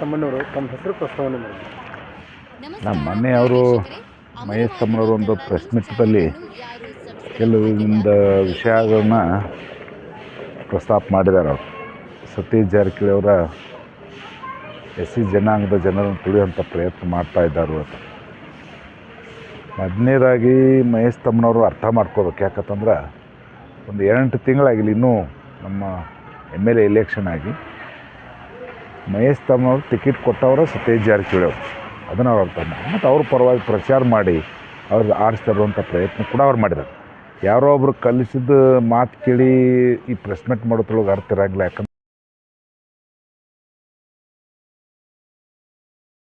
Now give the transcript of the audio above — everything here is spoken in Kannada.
ತಮ್ಮಣ್ಣವರು ತಮ್ಮ ಹೆಸರು ಪ್ರಸ್ತಾವನೆ ನಮ್ಮ ಮನೆಯವರು ಅವರು ಮಹೇಶ್ ತಮ್ಮನವರು ಒಂದು ಪ್ರೆಸ್ ಮೀಟ್ದಲ್ಲಿ ಕೆಲವೊಂದು ವಿಷಯಗಳನ್ನ ಪ್ರಸ್ತಾಪ ಮಾಡಿದ್ದಾರೆ ಅವರು. ಸತೀಶ್ ಜಾರಕಿಹೊಳಿ ಅವರ ಎಸ್ ಸಿ ಜನಾಂಗದ ಜನರನ್ನು ತಿಳಿಯುವಂಥ ಪ್ರಯತ್ನ ಮಾಡ್ತಾ ಇದ್ದಾರೆ ಅಂತ ಮೊದಲನೇದಾಗಿ ಮಹೇಶ್ ತಮ್ಮನವರು ಅರ್ಥ ಮಾಡ್ಕೋಬೇಕು. ಯಾಕಂತಂದ್ರೆ ಒಂದು ಎಂಟು ತಿಂಗಳಾಗಿಲ್ಲ ಇನ್ನೂ ನಮ್ಮ ಎಂ ಎಲ್ ಎ ಎಲೆಕ್ಷನ್ ಆಗಿ. ಮಹೇಶ್ ತಮ್ಮವ್ರು ಟಿಕೆಟ್ ಕೊಟ್ಟವರು ಸತೀಶ್ ಜಾರಕಿಹೊಳಿ ಅವರು. ಅದನ್ನು ಅವ್ರು ಅರ್ಥ ಮಾಡಿ ಮತ್ತು ಅವ್ರ ಪರವಾಗಿ ಪ್ರಚಾರ ಮಾಡಿ ಅವ್ರದ್ದು ಆರಿಸಿ ಇರುವಂಥ ಪ್ರಯತ್ನ ಕೂಡ ಅವ್ರು ಮಾಡಿದ್ದಾರೆ. ಯಾರೋ ಒಬ್ರು ಕಲಿಸಿದ ಮಾತು ಕೇಳಿ ಈ ಪ್ರೆಸ್ಮೆಂಟ್ ಮಾಡೋದ್ರೊಳಗೆ ಅರ್ಥ ಇರಾಗಲ್ಲ ಯಾಕಂದ್ರೆ